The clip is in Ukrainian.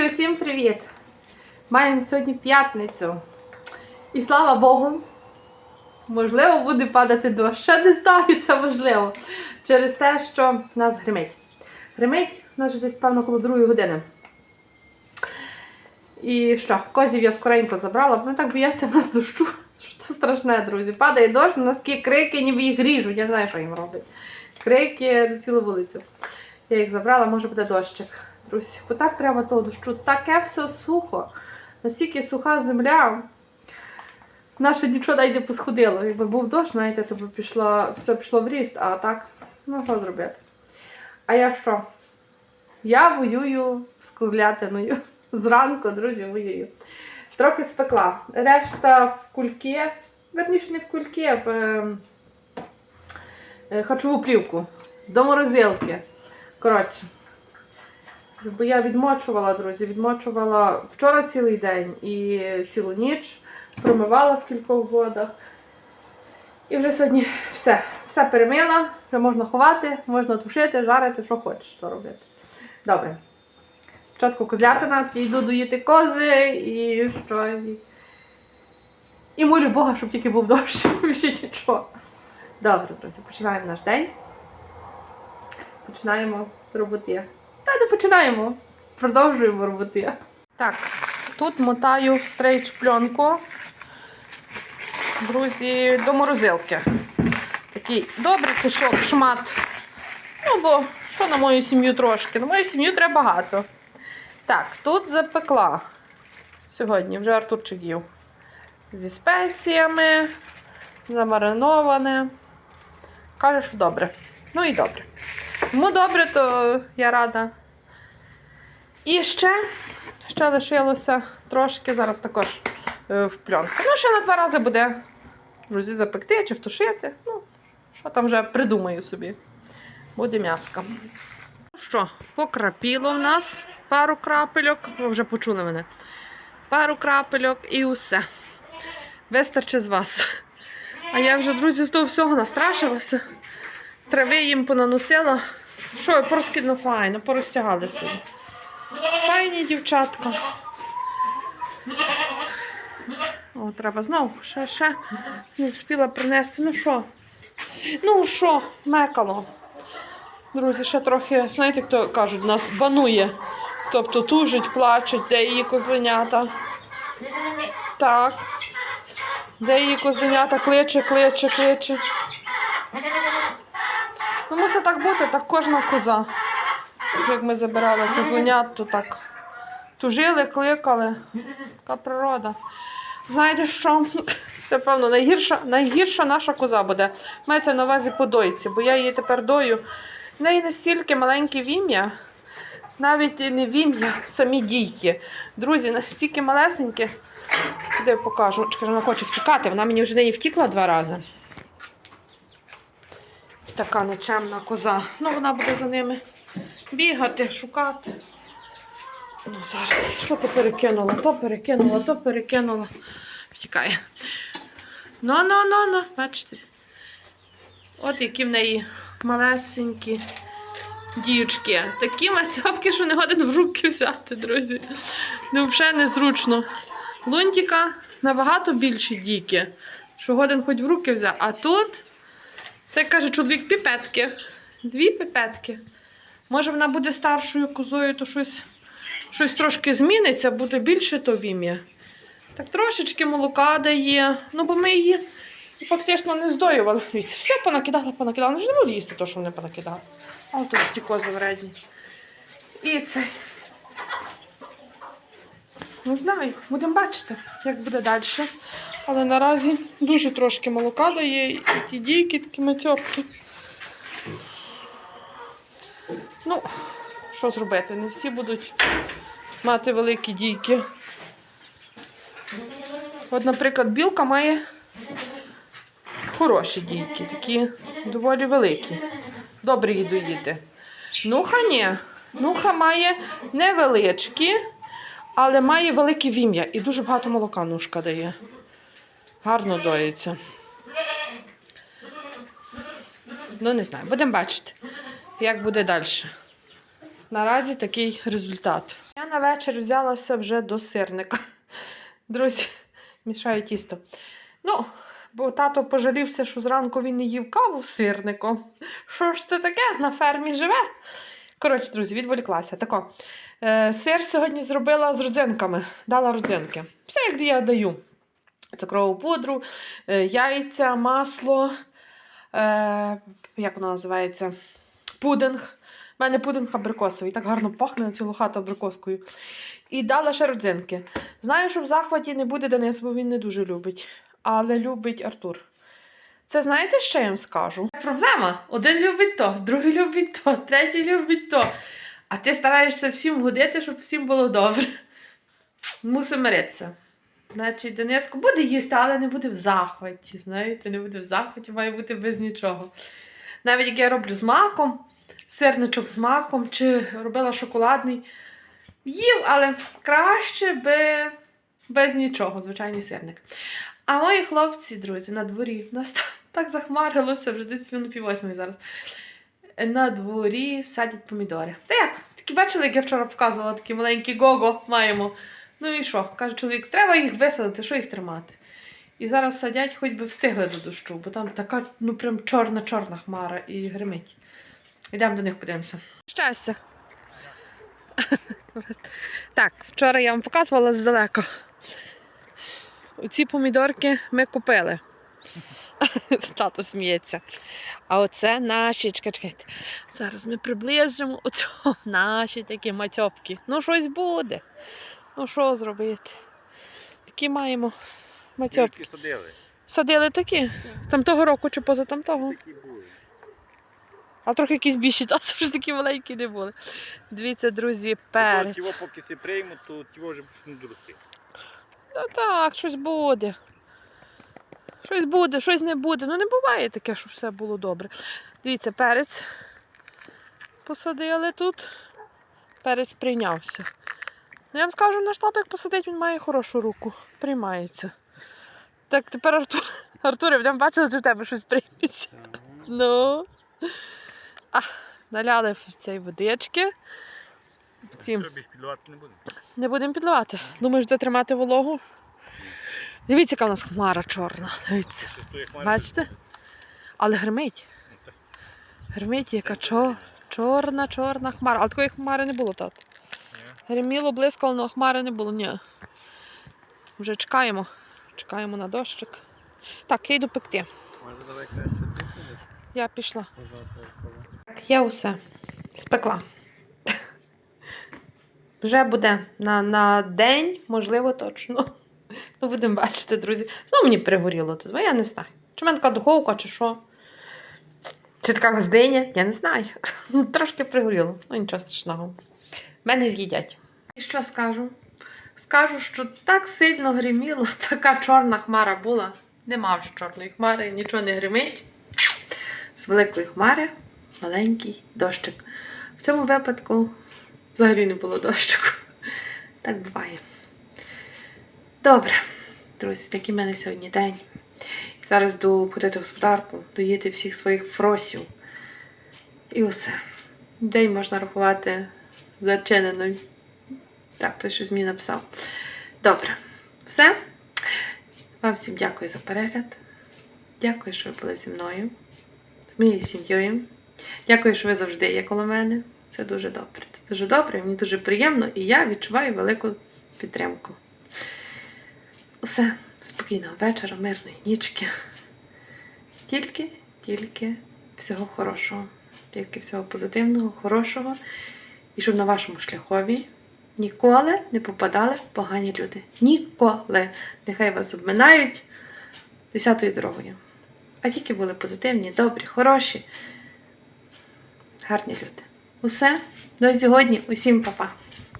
Друзі, усім привіт! Маємо сьогодні п'ятницю. І слава Богу, можливо, буде падати дощ. Ще не знаю, це можливо. Через те, що в нас гримить. Гримить у нас вже десь, певно, коло другої години. І що, козів я скоренько забрала, вони так бояться в нас дощу. Що страшне, друзі. Падає дощ, у нас такі крики, ніби їх ріжуть. Я знаю, що їм роблять. Крики на цілу вулицю. Я їх забрала, може буде дощик. Друзі, бо так треба того дощу. Таке все сухо. Настільки суха земля. Наше нічого навіть не посходило. Якби був дощ, знаєте, то б пішло, все пішло в ріст, а так, ну що зробити? А я що? Я воюю з козлятиною. Зранку, друзі, воюю. Трохи спекла. Решта в кульки, верніше не в кульки, а в е, е, харчову плівку. До морозилки. Коротше. Бо я відмочувала, друзі, відмочувала вчора цілий день і цілу ніч, промивала в кількох водах. І вже сьогодні все, все перемила, вже можна ховати, можна тушити, жарити, що хочеш, що робити. Добре. Спочатку козлятина, йду доїти кози і що. І, молю Бога, щоб тільки був дощ, більше нічого. Добре, друзі, починаємо наш день. Починаємо з роботи. Та не починаємо. Продовжуємо роботи. Так, тут мотаю стрейч пленку. Друзі, до морозилки. Такий добрий кусок, шмат. Ну, бо що на мою сім'ю трошки? На мою сім'ю треба багато. Так, тут запекла. Сьогодні вже Артурчик їв. Зі спеціями, замариноване. Каже, що добре. Ну і добре. Тому добре, то я рада. І ще, ще лишилося трошки, зараз також е, в пленку. Ну, ще на два рази буде друзі, запекти чи втушити. Ну, що там вже придумаю собі. Буде м'яско. Ну що, покрапіло в нас пару крапельок. Ви вже почули мене. Пару крапельок і усе. Вистачить з вас. А я вже, друзі, з того всього настрашилася. Трави їм понаносила. Що, порозкидно файно, порозтягали собі. Файні дівчатка. О, треба знову ще, ще не встигла принести. Ну що? Ну що, мекало. Друзі, ще трохи, знаєте, хто кажуть, нас банує. Тобто тужить, плачуть, де її козленята. Так. Де її козленята кличе, кличе, кличе. Ну, мусить так бути, так кожна коза. Як ми забирали козленят, то так тужили, кликали. Така природа. Знаєте що? Це, певно, найгірша, найгірша наша коза буде. Мається на увазі по дойці, бо я її тепер дою. В неї настільки маленьке вім'я, навіть і не вім'я, самі дійки. Друзі, настільки малесенькі. Де покажу? Чекай, вона хоче втікати, вона мені вже неї втікла два рази. Така нечемна коза. Ну, вона буде за ними бігати, шукати. Ну, зараз, що ти перекинула? То перекинула, то перекинула. Втікає. Ну, ну, ну, ну, бачите. От які в неї малесенькі діючки. Такі мацьовки, що не годин в руки взяти, друзі. Ну, взагалі незручно. Лунтіка набагато більші діки, що годин хоч в руки взяти. А тут, так каже чоловік, піпетки. Дві піпетки. Може, вона буде старшою козою, то щось, щось трошки зміниться, буде більше то вім'я. Так трошечки молока дає. Ну, бо ми її фактично не здоювали. Все понакидала, понакидала. Ну ж не буду їсти те, що вони понакидали. А от ж ті кози вредні. І це. Не знаю, будемо бачити, як буде далі. Але наразі дуже трошки молока дає і ті дійки, такі матьопки. Ну, що зробити? Не всі будуть мати великі дійки. От, наприклад, білка має хороші дійки, такі доволі великі. Добре її доїти. Нуха ні. Нуха має невеличкі, але має велике вім'я і дуже багато молока нушка дає. Гарно доїться. Ну, не знаю, будемо бачити, як буде далі. Наразі такий результат. Я на вечір взялася вже до сирника. Друзі, мішаю тісто. Ну, бо тато пожалівся, що зранку він не їв каву сирником. Що ж це таке? На фермі живе? Коротше, друзі, відволіклася. Тако. Е, сир сьогодні зробила з родзинками. Дала родзинки. Все, як я даю. Цукрову пудру, е, яйця, масло. Е, як воно називається? Пудинг. У мене пудинг абрикосовий. Так гарно пахне на цілу хату абрикоскою. І дала ще родзинки. Знаю, що в захваті не буде Денис, бо він не дуже любить. Але любить Артур. Це знаєте, що я вам скажу? Проблема. Один любить то, другий любить то, третій любить то. А ти стараєшся всім годити, щоб всім було добре. Мусимо миритися. Значить, Дениско буде їсти, але не буде в захваті. Знаєте, не буде в захваті, має бути без нічого. Навіть як я роблю з маком, сирничок з маком, чи робила шоколадний, їв, але краще би без нічого, звичайний сирник. А мої хлопці, друзі, на дворі, в нас так захмарилося, вже десь пів на пів зараз. На дворі садять помідори. Та як? Такі бачили, як я вчора показувала, такі маленькі гого маємо. Ну і що? Каже чоловік, треба їх висадити, що їх тримати? І зараз садять, хоч би встигли до дощу, бо там така, ну прям чорна-чорна хмара і гримить. Йдемо до них подивимося. Щастя. Так, вчора я вам показувала здалека. Оці помідорки ми купили. Тато сміється. А оце наші, чекай, чекайте. Зараз ми приближимо оцього наші такі мацьопки. Ну, щось буде. Ну, що зробити? Такі маємо мацьопки. Садили. Садили такі. Там того року чи поза там того. Такі були. А трохи якісь більші, та це ж такі маленькі не були. Дивіться, друзі, перець. Тіло поки приймуть, то тіло вже почнуть рости. Та так, щось буде. Щось буде, щось не буде. Ну не буває таке, щоб все було добре. Дивіться, перець посадили тут. Перець прийнявся. Ну, я вам скажу, наш тато, як посадить, він має хорошу руку. Приймається. Так, тепер Артур. Артур, будемо бачили, чи в тебе щось прийметься. Ну. А, наляли в цей водички. Цим Що підливати не буде. не будемо підливати. Думаєш, де тримати вологу? Дивіться, яка в нас хмара чорна. Дивіться. Бачите? Але гримить. Ну. Гримить, яка чорна, чорна хмара. Але такої хмари не було, тато. Гриміло, блискало, але хмари не було. Ні. Вже чекаємо. Чекаємо на дощик. Так, я йду пекти. Може давай краще ти підеш? Я пішла. Так, я усе спекла. Вже буде на, на день, можливо, точно. Ну, будемо бачити, друзі. Знову мені перегоріло тут, я не знаю. Чи в мене така духовка, чи що. Чи така газдиня, я не знаю. Трошки пригоріло, ну нічого страшного. Мене з'їдять. І що скажу? Скажу, що так сильно гриміло, така чорна хмара була. Нема вже чорної хмари, нічого не гримить. З великої хмари маленький дощик. В цьому випадку взагалі не було дощику. Так буває. Добре, друзі, такий в мене сьогодні день. Зараз йду ходити в господарку, доїти всіх своїх фросів. І усе. День можна рахувати зачиненою. Так, хтось щось мені написав. Добре. Все. Вам всім дякую за перегляд. Дякую, що ви були зі мною, з моєю сім'єю. Дякую, що ви завжди є коло мене. Це дуже добре. Це дуже добре, мені дуже приємно, і я відчуваю велику підтримку. Усе, спокійного вечора, мирної нічки. Тільки, тільки всього хорошого, тільки всього позитивного, хорошого. І щоб на вашому шляхові ніколи не попадали погані люди. Ніколи. Нехай вас обминають десятою дорогою. А тільки були позитивні, добрі, хороші, гарні люди. Усе. До сьогодні. Усім па-па.